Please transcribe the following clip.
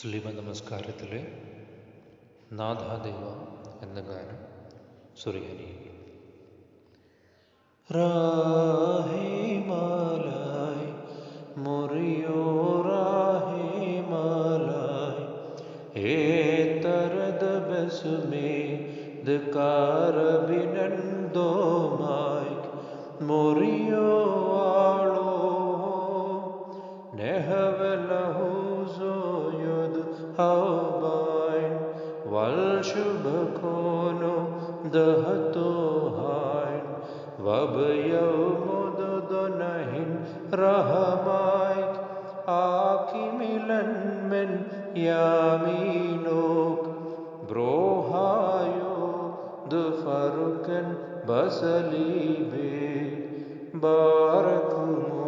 സ്ലീവ നമസ്കാരത്തിലെ നാഥാദേവ എന്ന ഗാനം സുറിയാനിയിൽ റാഹിമാലായ് മുറിയോ റാഹിമാലായ് ഏതരദ ബസുമേ ദകാരബിനന്ദോമായി മുറിയോ ആളോ الأوباي والشبكون دهتوهاين وبيوم ددنهن رحمايك آكملا من يمينك بروهايو دفركن بسليبي بارك الله